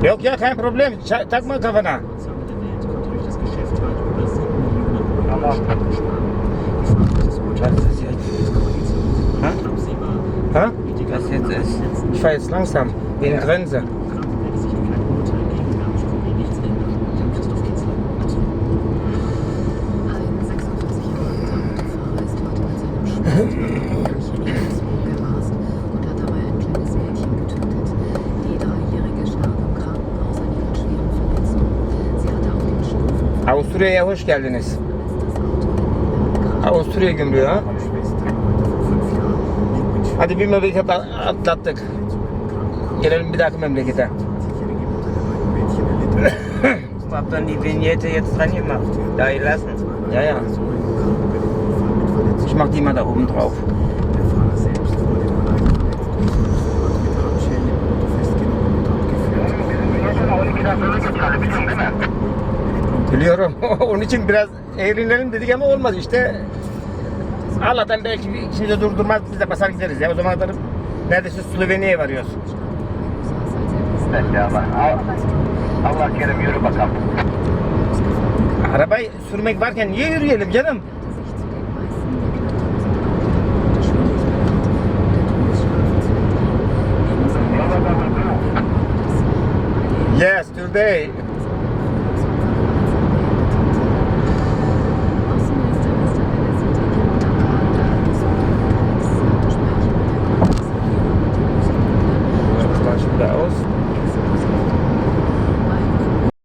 Yok ya kein Problem. Takma kafana. Tamam. Was ist jetzt? Ha? Ha? Was jetzt ist? Ich fahre jetzt langsam. Wegen Ja. Grenze. Avusturya'ya hoş geldiniz. Avusturya gümrüğü ha. Hadi bir memleket atlattık. Gelelim bir dahaki memlekete. Hab dann die Vignette jetzt dran gemacht. Da gelassen. Ja, ja. Ich mach die mal da oben drauf. Biliyorum. Onun için biraz eğlenelim dedik ama olmadı işte. Allah'tan belki ikimizi durdurmaz biz de basar gideriz ya. O zaman kadar neredeyse Slovenya'ya varıyoruz. Peki ama. Al- Allah kerim yürü bakalım. Arabayı sürmek varken niye yürüyelim canım? Yes, today